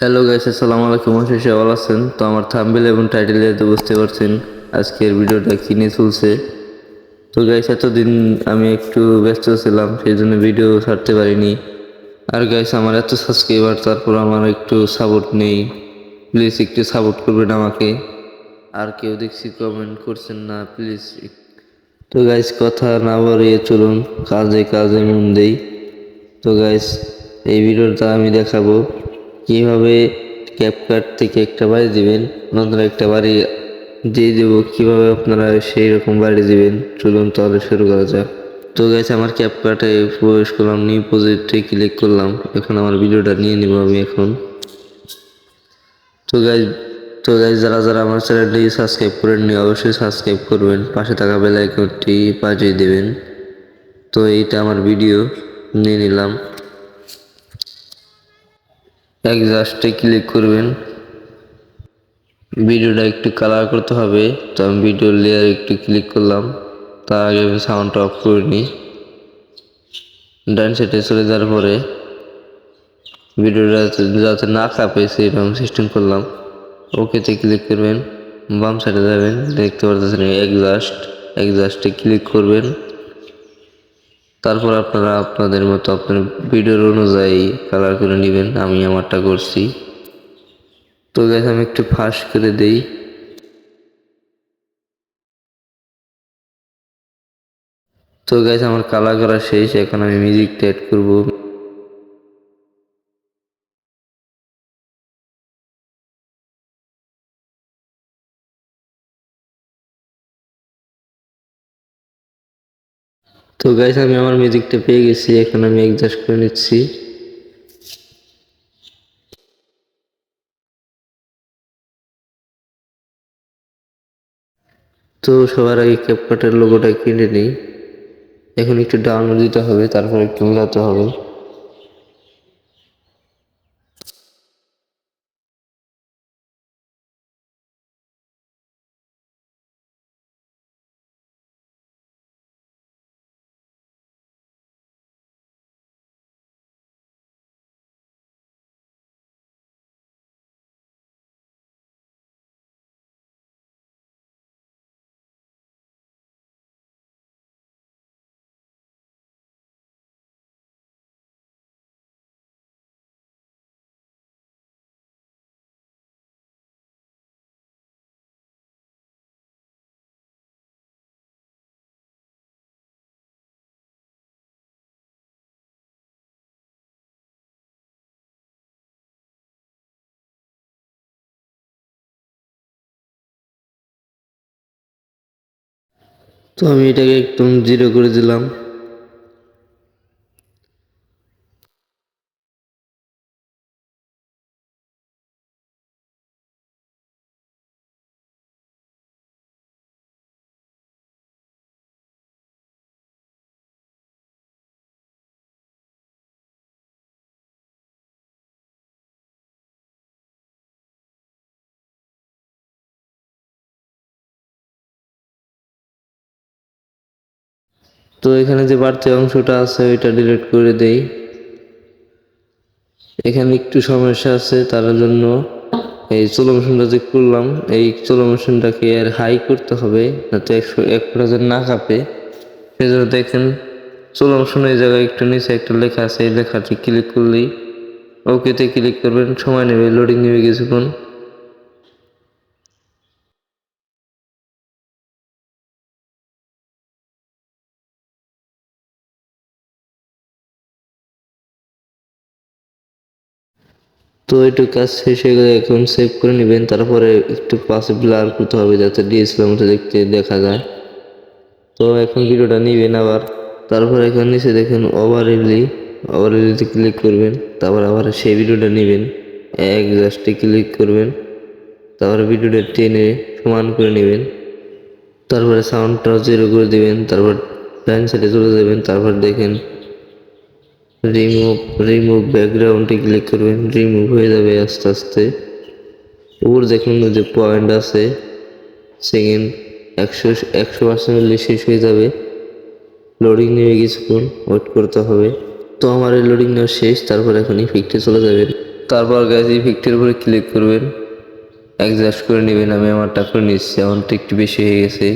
Hello guys আসসালামু আলাইকুম শেষে ভালো আছেন। তো আমার থাম্বেল এবং টাইটেলে তো বুঝতে পারছেন আজকের ভিডিওটা কি নিয়ে চলছে। তো গাইস এতদিন আমি একটু ব্যস্ত ছিলাম, সেই জন্য ভিডিও ছাড়তে পারিনি। আর গাইস আমার এত সাবস্ক্রাইবার তারপর আমার একটু সাপোর্ট নেই। প্লিজ একটু সাপোর্ট করবেন আমাকে। আর কেউ দেখছি কমেন্ট করছেন না প্লিজ তো গাইস কথা না বাড়িয়ে চলুন, কাজে কাজে মন দেই। তো গাইস এই ভিডিওটা আমি দেখাবো। কীভাবে ক্যাপকাট থেকে একটা বাড়ি দিবেন আপনারা একটা বাড়ি দিয়ে দেবো। কীভাবে আপনারা সেই রকম বাড়ি দিবেন, চলুন তাহলে শুরু করা যাক। তো গাইস আমার ক্যাপকাটে প্রবেশ করলাম নিউ প্রজেক্টে ক্লিক করলাম। এখন আমার ভিডিওটা নিয়ে নিব আমি এখন। তো গাইজ তো গাইজ যারা যারা আমার চ্যানেলটি সাবস্ক্রাইব করেননি, অবশ্যই সাবস্ক্রাইব করবেন। পাশে থাকা বেল আইকনটি বাজিয়ে দেবেন। তো এইটা আমার ভিডিও নিয়ে নিলাম। জাস্টে ক্লিক করবেন। ভিডিওটা একটু কালার করতে হবে, তো আমি ভিডিও লেয়ার একটু ক্লিক করলাম। তার আগে আমি সাউন্ডটা অফ করে নিই ডান সাইডে চলে যাওয়ার পরে ভিডিওটা যাতে- না কাঁপে সেরকম সিস্টেম করলাম। ওকেতে ক্লিক করবেন। বাম সাইডে যাবেন, দেখতে পারতেছেন এক্সাস্ট এক্সাস্টে ক্লিক করবেন। তারপর আপনারা আপনাদের মতো আপনার ভিডিওর অনুযায়ী কালার করে নেবেন, আমি আমারটা করছি। তো গাছ আমি একটু ফাঁস করে দেই। তো গাছ আমার কালার করা শেষ, এখন আমি মিউজিকটা অ্যাড করব। তো গাইস আমি আমার মিউজিকটা পেয়ে গেছি, এখন আমি একজাস্ট করে নিচ্ছি। তো সবার আগে ক্যাপকাটের লোগোটা কিনে নিই। এখন একটু ডাউনলোড দিতে হবে, তারপর একটু মিলাতে হবে। তো আমি এটাকে একদম জিরো করে দিলাম। তো এখানে যে বাড়তি অংশটা আছে, ওইটা ডিলিট করে দেই। এখানে একটু সমস্যা আছে তার জন্য এই চলো মেশিনটা যে করলাম। এই চলো মেশিনটাকে আর হাই করতে হবে, যাতে একশো এক যেন না কাঁপে। সেই জন্য দেখেন, চলো মেশিন এই জায়গায় একটু নিচে একটা লেখা আছে, এই লেখাটি ক্লিক করলেই ওকেতে ক্লিক করবেন, সময় নেবে লোডিং নেবে কিছুক্ষণ। তো একটু কাজ শেষ হয়ে গেলে এখন সেভ করে নেবেন, তারপরে একটু পাশে ব্লার করতে হবে যাতে ডিএসএলের মতো দেখতে দেখা যায়। তো এখন ভিডিওটা নেবেন আবার, তারপর এখন নিচে দেখেন ওভার এলি ওভার ওভারলিতে ক্লিক করবেন, তারপর আবার সেই ভিডিওটা নেবেন, এক জাস্টে ক্লিক করবেন, তারপরে ভিডিওটা টেনে সমান করে নেবেন, তারপরে সাউন্ডটা জিরো করে দেবেন, তারপর ডান সাইডে চলে যাবেন, তারপর দেখেন রিমুভ রিমুভ ব্যাকগ্রাউন্ডে ক্লিক করবেন। রিমুভ হয়ে যাবে আস্তে আস্তে। উপর দেখুন যে পয়েন্ট আছে। সেকেন্ড একশো একশো পার্সেন্ট হলে শেষ হয়ে যাবে। লোডিং নেবে কিছুক্ষণ ওয়েট করতে হবে। তো আমার এই লোডিং নেওয়া শেষ, তারপর এখন ইফেক্টে চলে যাবেন তারপর গাইজ ইফেক্টের উপরে ক্লিক করবেন। অ্যাডজাস্ট করে নেবেন, আমি আমারটা করে নিচ্ছি। আমারটা একটু বেশি হয়ে গেছে।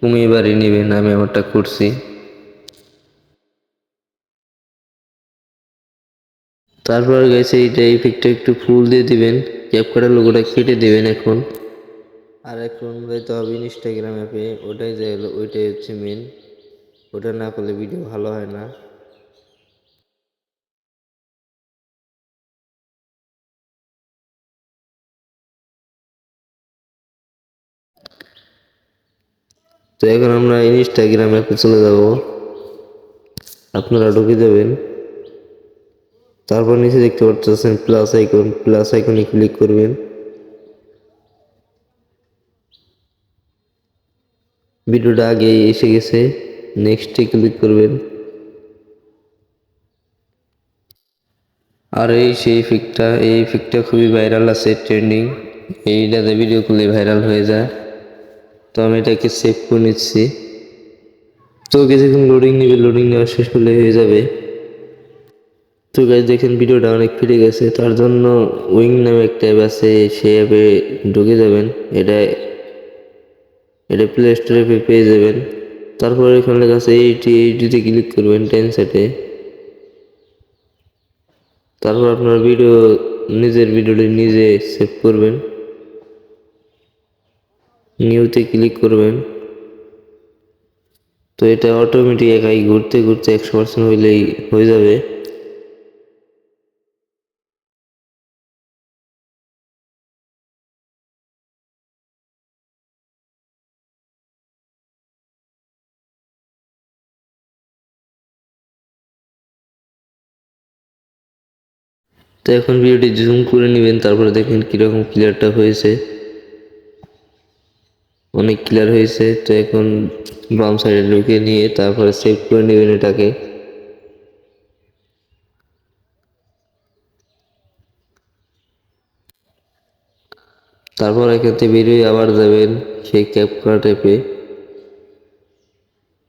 কমিয়ে বাড়িয়ে নেবেন, আমি আমারটা করছি। তারপর গেছে এইটা ইফেক্টটা একটু ফুল দিয়ে দিবেন। ক্যাপ কাটার লোগোটা কেটে দিবেন এখন। আর এখন যাইতে হবে ইনস্টাগ্রাম অ্যাপে ওটাই যাই হলো, ওইটাই হচ্ছে মেন ওটা না করলে ভিডিও ভালো হয় না। তো এখন আমরা ইনস্টাগ্রাম অ্যাপে চলে যাব। আপনারা ঢুকে যাবেন। তারপর নিচে দেখতে পাচ্ছেন প্লাস আইকন প্লাস আইকনে ক্লিক করবেন। ভিডিওটা আগে এসে গেছে নেক্সটে ক্লিক করবেন। আর এই সেই ইফেক্টটা এই ইফেক্টটা খুবই ভাইরাল আছে ট্রেন্ডিং এইটাতে ভিডিও করলে ভাইরাল হয়ে যায়। তো আমি এটাকে সেভ করে নিচ্ছি। তো কিছুক্ষণ লোডিং নেবে লোডিং নেওয়া শেষ হলে হয়ে যাবে। তো গাইজ দেখেন ভিডিওটা অনেক ফিরে গেছে, তার জন্য উইং নামে একটা অ্যাপ আছে, সেই অ্যাপে ঢুকে যাবেন, এটা এটা প্লে স্টোরে পেয়ে যাবেন। তারপর এখানে লেখা আছে এইটি এইটিতে ক্লিক করবেন টেন সেটে তারপর আপনার ভিডিও নিজের ভিডিওটি নিজে সেভ করবেন। নিউতে ক্লিক করবেন। তো এটা অটোমেটিক একাই ঘুরতে ঘুরতে একশো পার্সেন্ট হইলেই হয়ে যাবে। তো এখন ভিডিওটি জুম করে নেবেন, তারপরে দেখেন কীরকম ক্লিয়ারটা হয়েছে। অনেক ক্লিয়ার হয়েছে, তো এখন বাম সাইডে ঢুকে নিয়ে তারপরে সেভ করে নেবেন এটাকে। তারপর এখান থেকে বেরিয়ে আবার যাবেন সেই ক্যাপকার্ট অ্যাপে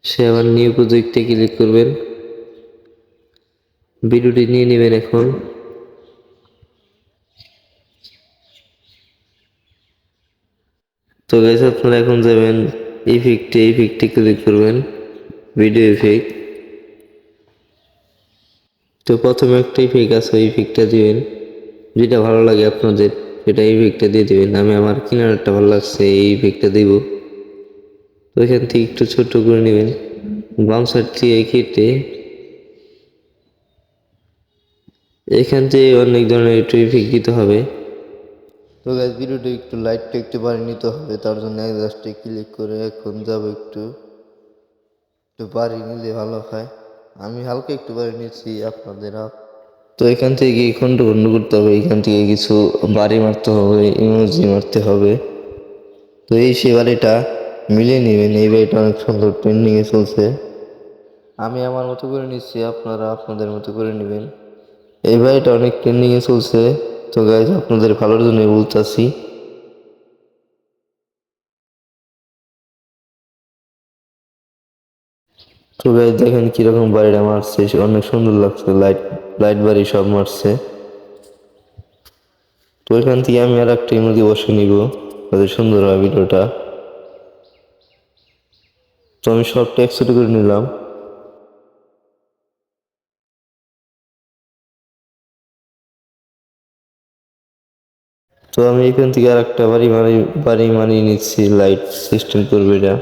সে আবার নিউ প্রজেক্টে ক্লিক করবেন। ভিডিওটি নিয়ে নেবেন এখন। তো গাইস আপনারা এখন যাবেন ইফেক্টে ইফেক্টে ক্লিক করবেন ভিডিও ইফেক্ট তো প্রথমে একটা ইফেক্ট আছে, ওই ইফেক্টটা দিবেন। যেটা ভালো লাগে আপনাদের, সেটা ইফেক্টটা দিয়ে দিবেন। আমি আমার কিনারটা ভালো লাগছে, এই ইফেক্টটা দিব। তো এখান থেকে একটু ছোট করে নেবেন। বাম সাইড থেকে কেটে এখান থেকে অনেক ধরনের একটু ইফেক্ট দিতে হবে। তো গাইজ ভিডিওটা একটু লাইটটা একটু বাড়িয়ে নিতে হবে, তার জন্য এক জাস্টে ক্লিক করে এখন যাব একটু। একটু বাড়িয়ে নিলে ভালো হয়। আমি হালকা একটু বাড়িয়ে নিচ্ছি আপনাদের আপ- তো এখান থেকে খন্ড খন্ড করতে হবে, এখান থেকে কিছু বাড়ি মারতে হবে ইমোজি মারতে হবে। তো এই সে বাড়িটা মিলিয়ে নেবেন, এই বাড়িটা অনেক সুন্দর ট্রেন্ডিংয়ে চলছে। আমি আমার মতো করে নিচ্ছি, আপনারা আপনাদের মতো করে নেবেন। এই বাড়িটা অনেক ট্রেন্ডিংয়ে চলছে। তো গাইজ আপনাদের ভালোর জন্য বলতেছি। তো গাইজ দেখেন কীরকম বাড়িটা মারছে, অনেক সুন্দর লাগছে লাইট লাইট বাড়ি সব মারছে। তো এখান থেকে আমি আর একটা ইমোজি বসে নিব তাদের সুন্দর হয় ভিডিওটা। তো আমি সব টেক্সট করে নিলাম। তো আমি এখান থেকে আর একটা বাড়ি বাড়ি মানিয়ে নিচ্ছি লাইট সিস্টেম করবে এটা।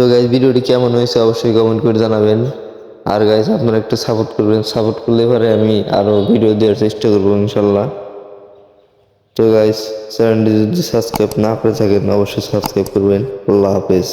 তো গাইজ ভিডিওটি কেমন হয়েছে অবশ্যই কমেন্ট করে জানাবেন। আর গাইজ আপনারা একটু সাপোর্ট করবেন। সাপোর্ট করলে পরে আমি আরও ভিডিও দেওয়ার চেষ্টা করব ইনশাল্লাহ। তো গাইজ চ্যানেলটি যদি সাবস্ক্রাইব না করে থাকেন, অবশ্যই সাবস্ক্রাইব করবেন। আল্লাহ হাফেজ।